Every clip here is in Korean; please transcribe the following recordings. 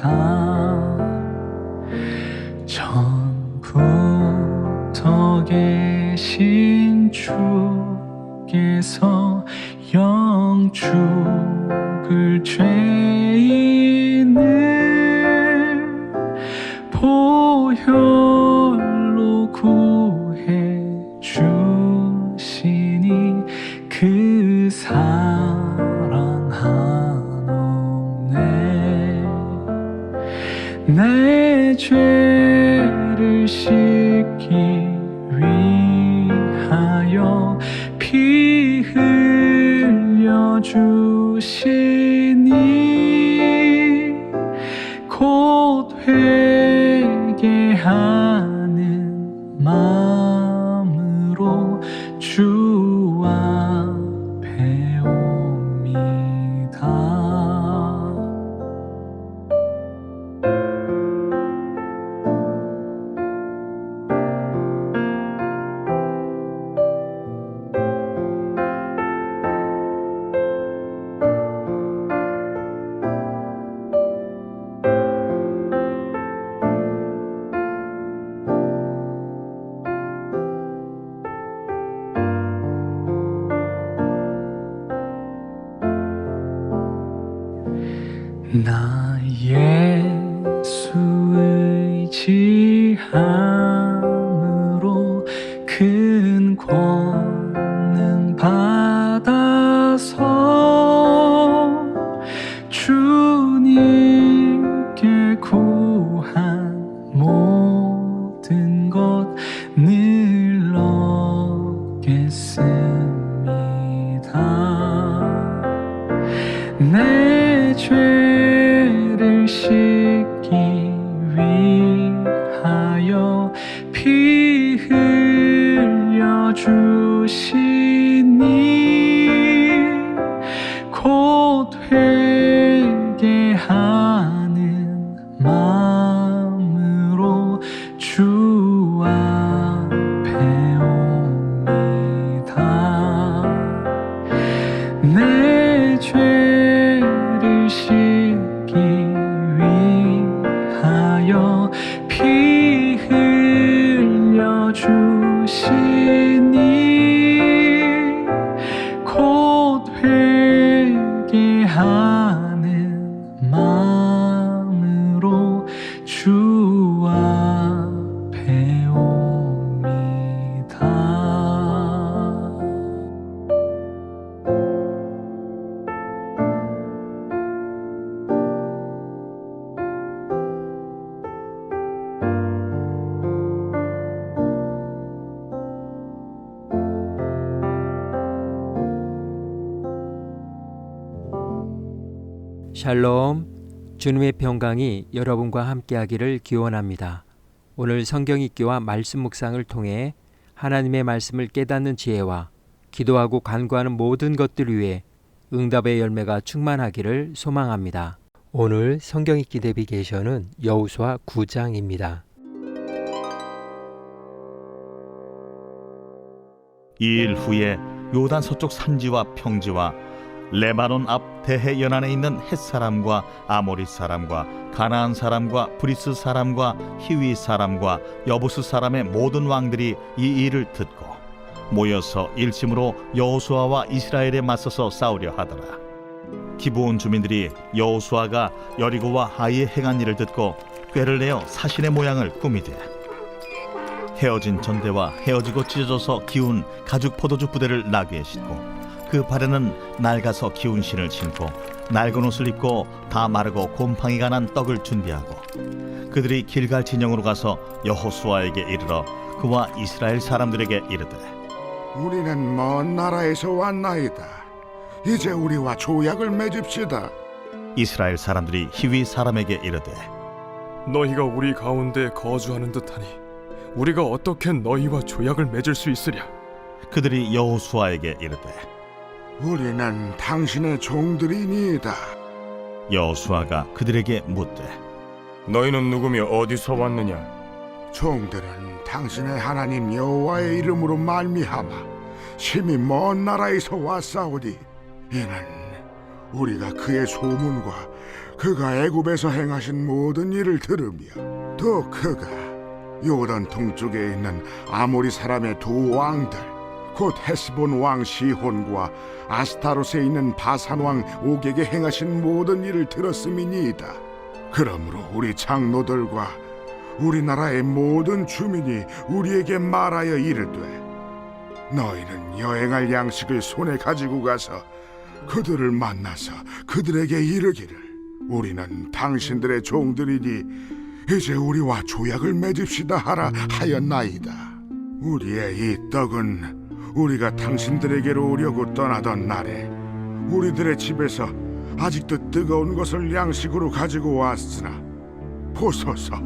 다 전부터 계신 주께서 영축을 죄 흘려 주 나 피 흘려 주시 샬롬 주님의 평강이 여러분과 함께하기를 기원합니다. 오늘 성경 읽기와 말씀 묵상을 통해 하나님의 말씀을 깨닫는 지혜와 기도하고 간구하는 모든 것들 위해 응답의 열매가 충만하기를 소망합니다. 오늘 성경 읽기 내비게이션은 여호수아 9장입니다. 이 일 후에 요단 서쪽 산지와 평지와 레바논 앞 대해 연안에 있는 헷 사람과 아모리 사람과 가나안 사람과 브리스 사람과 히위 사람과 여부스 사람의 모든 왕들이 이 일을 듣고 모여서 일심으로 여호수아와 이스라엘에 맞서서 싸우려 하더라. 기브온 주민들이 여호수아가 여리고와 하이에 행한 일을 듣고 꾀를 내어 사신의 모양을 꾸미되 헤어진 전대와 헤어지고 찢어져서 기운 가죽 포도주 부대를 나귀에 싣고 그 발에는 낡아서 기운 신을 신고 낡은 옷을 입고 다 마르고 곰팡이가 난 떡을 준비하고 그들이 길갈 진영으로 가서 여호수아에게 이르러 그와 이스라엘 사람들에게 이르되 우리는 먼 나라에서 왔나이다. 이제 우리와 조약을 맺읍시다. 이스라엘 사람들이 히위 사람에게 이르되 너희가 우리 가운데 거주하는 듯하니 우리가 어떻게 너희와 조약을 맺을 수 있으랴? 그들이 여호수아에게 이르되 우리는 당신의 종들이니이다. 여호수아가 그들에게 묻되 너희는 누구며 어디서 왔느냐? 종들은 당신의 하나님 여호와의 이름으로 말미암아 심히 먼 나라에서 왔사오니 이는 우리가 그의 소문과 그가 애굽에서 행하신 모든 일을 들으며 또 그가 요단 동쪽에 있는 아모리 사람의 두 왕들 곧 헤스본 왕 시혼과 아스타롯에 있는 바산 왕 옥에게 행하신 모든 일을 들었음이니이다. 그러므로 우리 장로들과 우리나라의 모든 주민이 우리에게 말하여 이르되 너희는 여행할 양식을 손에 가지고 가서 그들을 만나서 그들에게 이르기를 우리는 당신들의 종들이니 이제 우리와 조약을 맺읍시다 하라 하였나이다 우리의 이 떡은 우리가 당신들에게로 오려고 떠나던 날에 우리들의 집에서 아직도 뜨거운 것을 양식으로 가지고 왔으나 보소서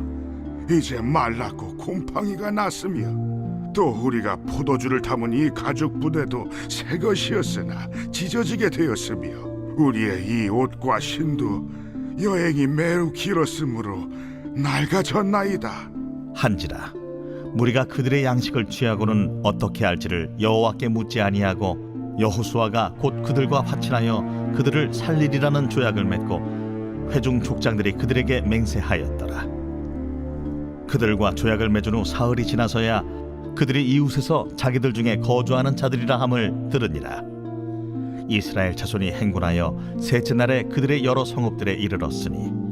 이제 말랐고 곰팡이가 났으며 또 우리가 포도주를 담은 이 가죽 부대도 새 것이었으나 찢어지게 되었으며 우리의 이 옷과 신도 여행이 매우 길었으므로 낡아졌나이다. 한지라 무리가 그들의 양식을 취하고는 어떻게 할지를 여호와께 묻지 아니하고 여호수아가 곧 그들과 화친하여 그들을 살리리라는 조약을 맺고 회중 족장들이 그들에게 맹세하였더라. 그들과 조약을 맺은 후 사흘이 지나서야 그들이 이웃에서 자기들 중에 거주하는 자들이라 함을 들으니라. 이스라엘 자손이 행군하여 셋째 날에 그들의 여러 성읍들에 이르렀으니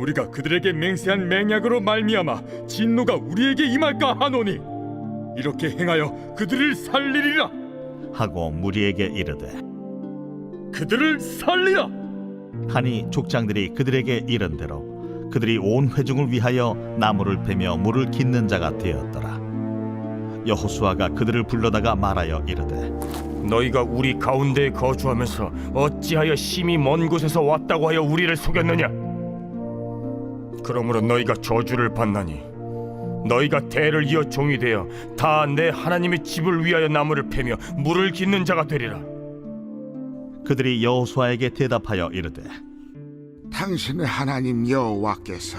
우리가 그들에게 맹세한 맹약으로 말미암아 진노가 우리에게 임할까 하노니 이렇게 행하여 그들을 살리리라. 하고 무리에게 이르되 그들을 살리라. 하니 족장들이 그들에게 이른 대로 그들이 온 회중을 위하여 나무를 베며 물을 깃는 자가 되었더라 여호수아가 그들을 불러다가 말하여 이르되 너희가 우리 가운데 거주하면서 어찌하여 심히 먼 곳에서 왔다고 하여 우리를 속였느냐? 그러므로 너희가 저주를 받나니 너희가 대를 이어 종이 되어 다 내 하나님의 집을 위하여 나무를 패며 물을 깃는 자가 되리라. 그들이 여호수아에게 대답하여 이르되 당신의 하나님 여호와께서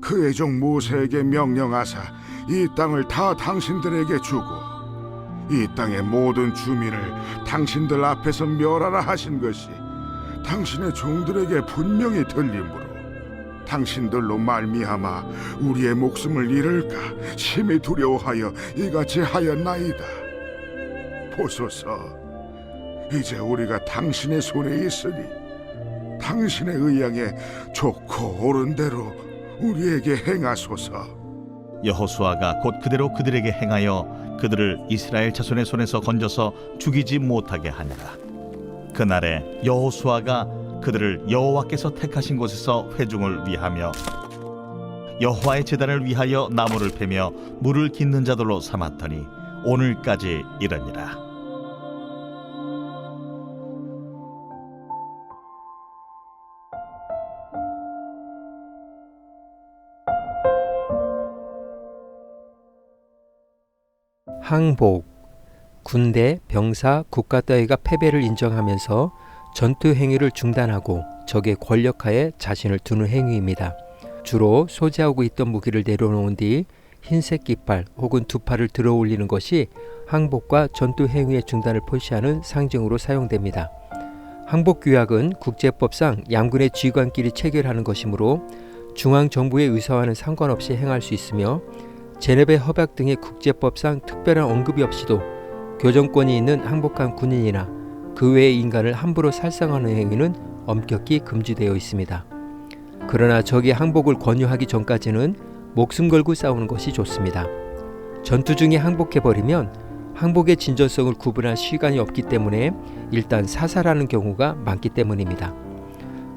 그의 종 모세에게 명령하사 이 땅을 다 당신들에게 주고 이 땅의 모든 주민을 당신들 앞에서 멸하라 하신 것이 당신의 종들에게 분명히 들리므로 당신들로 말미암아 우리의 목숨을 잃을까 심히 두려워하여 이같이 하였나이다 보소서 이제 우리가 당신의 손에 있으니 당신의 의향에 좋고 옳은 대로 우리에게 행하소서. 여호수아가 곧 그대로 그들에게 행하여 그들을 이스라엘 자손의 손에서 건져서 죽이지 못하게 하니라. 그날에 여호수아가 그들을 여호와께서 택하신 곳에서 회중을 위하며 여호와의 제단을 위하여 나무를 패며 물을 깃는 자들로 삼았더니 오늘까지 이르니라. 항복 군대, 병사, 국가 따위가 패배를 인정하면서 전투 행위를 중단하고 적의 권력하에 자신을 두는 행위입니다. 주로 소지하고 있던 무기를 내려놓은 뒤 흰색 깃발 혹은 두 팔을 들어 올리는 것이 항복과 전투 행위의 중단을 표시하는 상징으로 사용됩니다. 항복 규약은 국제법상 양군의 지휘관끼리 체결하는 것이므로 중앙 정부의 의사와는 상관없이 행할 수 있으며 제네베 협약 등의 국제법상 특별한 언급이 없이도 교정권이 있는 항복한 군인이나 그 외의 인간을 함부로 살상하는 행위는 엄격히 금지되어 있습니다. 그러나 적이 항복을 권유하기 전까지는 목숨 걸고 싸우는 것이 좋습니다. 전투 중에 항복해버리면 항복의 진전성을 구분할 시간이 없기 때문에 일단 사살하는 경우가 많기 때문입니다.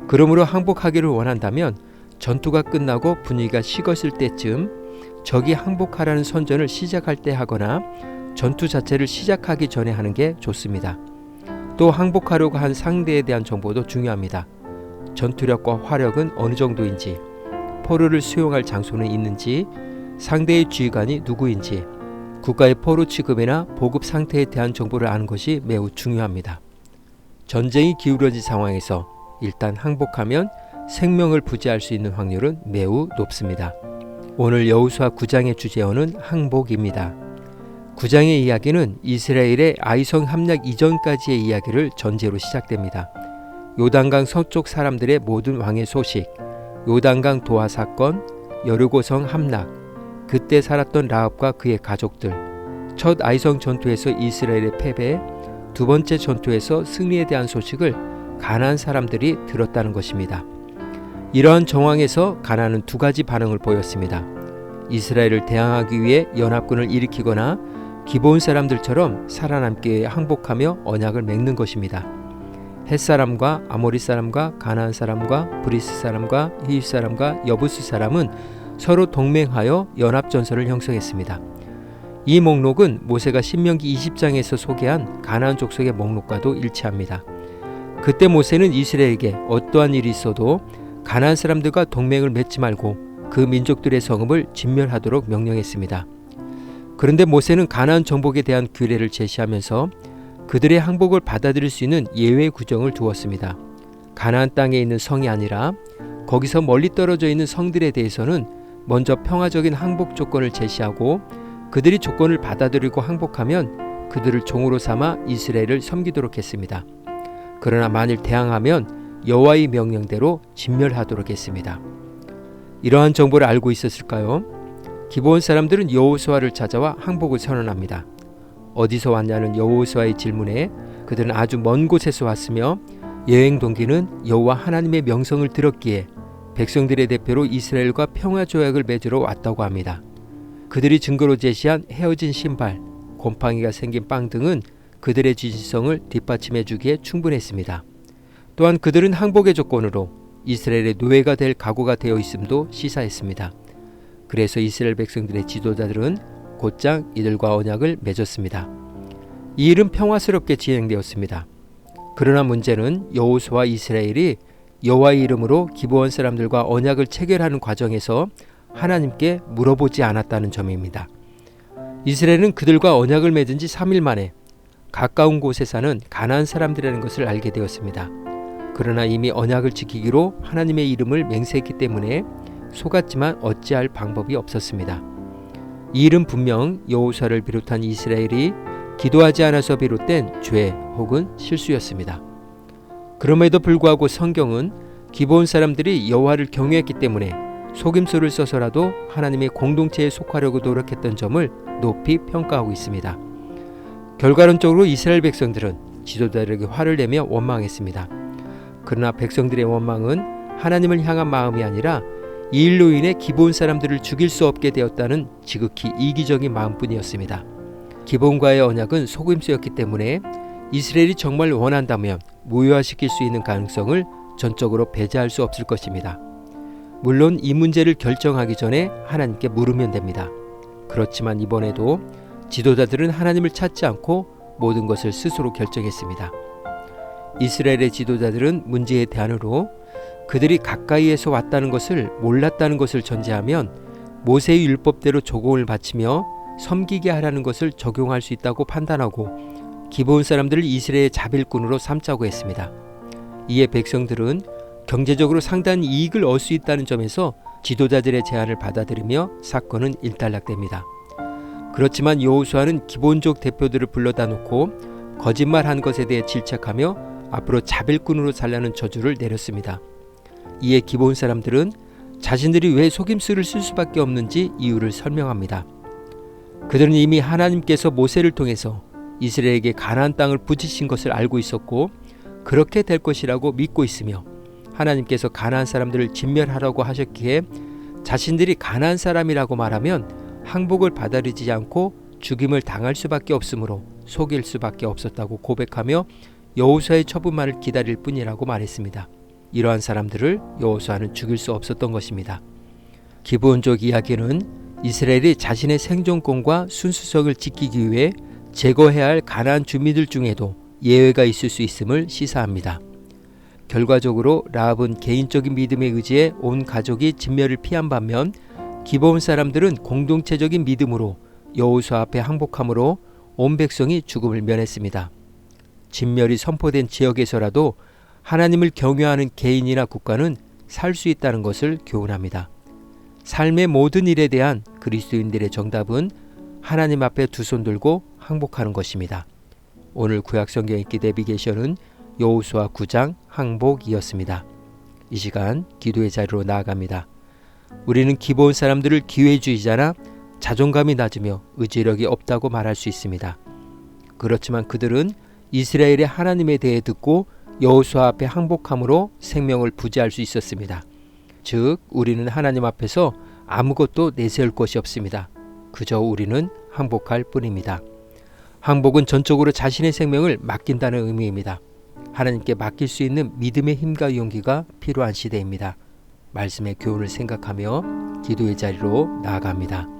그러므로 항복하기를 원한다면 전투가 끝나고 분위기가 식었을 때쯤 적이 항복하라는 선전을 시작할 때 하거나 전투 자체를 시작하기 전에 하는 게 좋습니다. 또 항복하려고 한 상대에 대한 정보도 중요합니다. 전투력과 화력은 어느 정도인지, 포로를 수용할 장소는 있는지, 상대의 지휘관이 누구인지, 국가의 포로 취급이나 보급 상태에 대한 정보를 아는 것이 매우 중요합니다. 전쟁이 기울어진 상황에서 일단 항복하면 생명을 부지할 수 있는 확률은 매우 높습니다. 오늘 여우수아 9장의 주제어는 항복입니다. 9장의 이야기는 이스라엘의 아이성 함락 이전까지의 이야기를 전제로 시작됩니다. 요단강 서쪽 사람들의 모든 왕의 소식, 요단강 도하 사건, 여르고성 함락, 그때 살았던 라합과 그의 가족들, 첫 아이성 전투에서 이스라엘의 패배, 두 번째 전투에서 승리에 대한 소식을 가나안 사람들이 들었다는 것입니다. 이러한 정황에서 가나안은 두 가지 반응을 보였습니다. 이스라엘을 대항하기 위해 연합군을 일으키거나 기본 사람들처럼 살아남기 위해 항복하며 언약을 맺는 것입니다. 햇 사람과 아모리 사람과 가나안 사람과 브리스 사람과 히윗 사람과 여부스 사람은 서로 동맹하여 연합 전선을 형성했습니다. 이 목록은 모세가 신명기 20장에서 소개한 가나안 족속의 목록과도 일치합니다. 그때 모세는 이스라엘에게 어떠한 일이 있어도 가나안 사람들과 동맹을 맺지 말고 그 민족들의 성읍을 진멸하도록 명령했습니다. 그런데 모세는 가나안 정복에 대한 규례를 제시하면서 그들의 항복을 받아들일 수 있는 예외 구정을 두었습니다. 가나안 땅에 있는 성이 아니라 거기서 멀리 떨어져 있는 성들에 대해서는 먼저 평화적인 항복 조건을 제시하고 그들이 조건을 받아들이고 항복하면 그들을 종으로 삼아 이스라엘을 섬기도록 했습니다. 그러나 만일 대항하면 여호와의 명령대로 진멸하도록 했습니다. 이러한 정보를 알고 있었을까요? 기본 사람들은 여호수아를 찾아와 항복을 선언합니다. 어디서 왔냐는 여호수아의 질문에 그들은 아주 먼 곳에서 왔으며 여행 동기는 여호와 하나님의 명성을 들었기에 백성들의 대표로 이스라엘과 평화 조약을 맺으러 왔다고 합니다. 그들이 증거로 제시한 헤어진 신발, 곰팡이가 생긴 빵 등은 그들의 지지성을 뒷받침해 주기에 충분했습니다. 또한 그들은 항복의 조건으로 이스라엘의 노예가 될 각오가 되어 있음도 시사했습니다. 그래서 이스라엘 백성들의 지도자들은 곧장 이들과 언약을 맺었습니다. 이 일은 평화스럽게 진행되었습니다. 그러나 문제는 여호수와 이스라엘이 여호와의 이름으로 기브온 사람들과 언약을 체결하는 과정에서 하나님께 물어보지 않았다는 점입니다. 이스라엘은 그들과 언약을 맺은 지 3일 만에 가까운 곳에 사는 가나안 사람들이라는 것을 알게 되었습니다. 그러나 이미 언약을 지키기로 하나님의 이름을 맹세했기 때문에 속았지만 어찌할 방법이 없었습니다. 이 일은 분명 여호수아를 비롯한 이스라엘이 기도하지 않아서 비롯된 죄 혹은 실수였습니다. 그럼에도 불구하고 성경은 기본 사람들이 여호와를 경외했기 때문에 속임수를 써서라도 하나님의 공동체에 속하려고 노력했던 점을 높이 평가하고 있습니다. 결과론적으로 이스라엘 백성들은 지도자들에게 화를 내며 원망했습니다. 그러나 백성들의 원망은 하나님을 향한 마음이 아니라 이 일로 인해 기본 사람들을 죽일 수 없게 되었다는 지극히 이기적인 마음뿐이었습니다. 기본과의 언약은 속임수였기 때문에 이스라엘이 정말 원한다면 무효화시킬 수 있는 가능성을 전적으로 배제할 수 없을 것입니다. 물론 이 문제를 결정하기 전에 하나님께 물으면 됩니다. 그렇지만 이번에도 지도자들은 하나님을 찾지 않고 모든 것을 스스로 결정했습니다. 이스라엘의 지도자들은 문제의 대안으로 그들이 가까이에서 왔다는 것을 몰랐다는 것을 전제하면 모세의 율법대로 조공을 바치며 섬기게 하라는 것을 적용할 수 있다고 판단하고 기본 사람들을 이스라엘의 자빌꾼으로 삼자고 했습니다. 이에 백성들은 경제적으로 상당한 이익을 얻을 수 있다는 점에서 지도자들의 제안을 받아들이며 사건은 일단락됩니다. 그렇지만 여호수아는 기본적 대표들을 불러다 놓고 거짓말한 것에 대해 질책하며 앞으로 자벨꾼으로 살라는 저주를 내렸습니다. 이에 기본 사람들은 자신들이 왜 속임수를 쓸 수밖에 없는지 이유를 설명합니다. 그들은 이미 하나님께서 모세를 통해서 이스라엘에게 가나안 땅을 부지신 것을 알고 있었고 그렇게 될 것이라고 믿고 있으며 하나님께서 가나안 사람들을 진멸하라고 하셨기에 자신들이 가나안 사람이라고 말하면 항복을 받아들이지 않고 죽임을 당할 수밖에 없으므로 속일 수밖에 없었다고 고백하며 여호수아의 처분만을 기다릴 뿐이라고 말했습니다. 이러한 사람들을 여호수아는 죽일 수 없었던 것입니다. 기본적 이야기는 이스라엘이 자신의 생존권과 순수성을 지키기 위해 제거해야 할 가나안 주민들 중에도 예외가 있을 수 있음을 시사합니다. 결과적으로 라합은 개인적인 믿음에 의지해 온 가족이 진멸을 피한 반면 기본 사람들은 공동체적인 믿음으로 여호수아 앞에 항복함으로 온 백성이 죽음을 면했습니다. 진멸이 선포된 지역에서라도 하나님을 경외하는 개인이나 국가는 살 수 있다는 것을 교훈합니다. 삶의 모든 일에 대한 그리스도인들의 정답은 하나님 앞에 두 손 들고 항복하는 것입니다. 오늘 구약 성경 읽기 내비게이션은 여호수아 9장 항복이었습니다. 이 시간 기도의 자리로 나아갑니다. 우리는 기본 사람들을 기회주의자나 자존감이 낮으며 의지력이 없다고 말할 수 있습니다. 그렇지만 그들은 이스라엘의 하나님에 대해 듣고 여호수아 앞에 항복함으로 생명을 부지할 수 있었습니다. 즉 우리는 하나님 앞에서 아무것도 내세울 것이 없습니다. 그저 우리는 항복할 뿐입니다. 항복은 전적으로 자신의 생명을 맡긴다는 의미입니다. 하나님께 맡길 수 있는 믿음의 힘과 용기가 필요한 시대입니다. 말씀의 교훈을 생각하며 기도의 자리로 나아갑니다.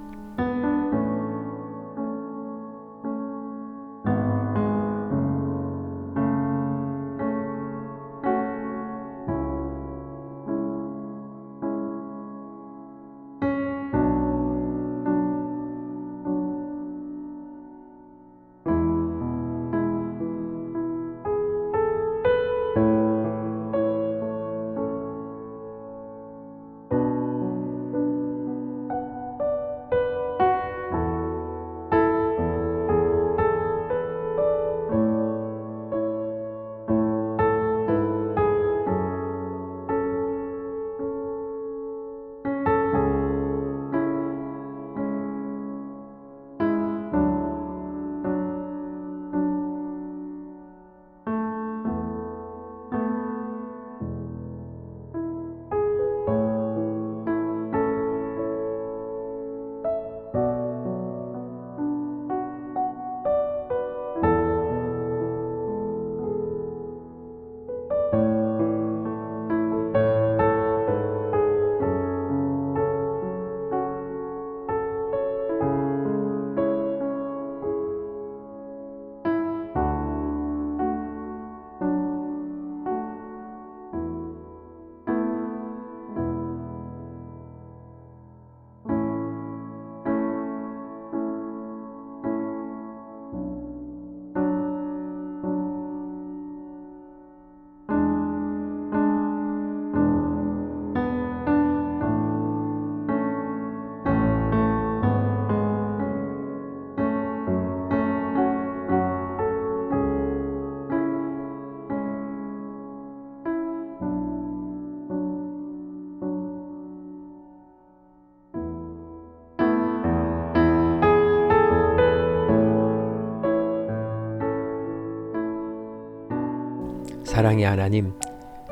사랑의 하나님,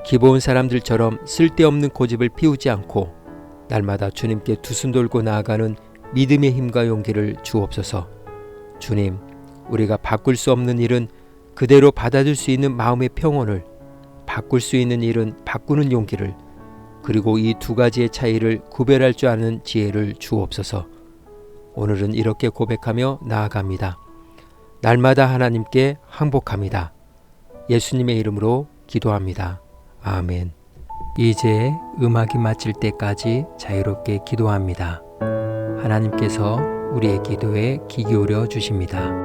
기본 사람들처럼 쓸데없는 고집을 피우지 않고 날마다 주님께 두손 돌고 나아가는 믿음의 힘과 용기를 주옵소서. 주님, 우리가 바꿀 수 없는 일은 그대로 받아들 수 있는 마음의 평온을, 바꿀 수 있는 일은 바꾸는 용기를, 그리고 이 두 가지의 차이를 구별할 줄 아는 지혜를 주옵소서. 오늘은 이렇게 고백하며 나아갑니다. 날마다 하나님께 항복합니다. 예수님의 이름으로 기도합니다. 아멘. 이제 음악이 마칠 때까지 자유롭게 기도합니다. 하나님께서 우리의 기도에 귀 기울여 주십니다.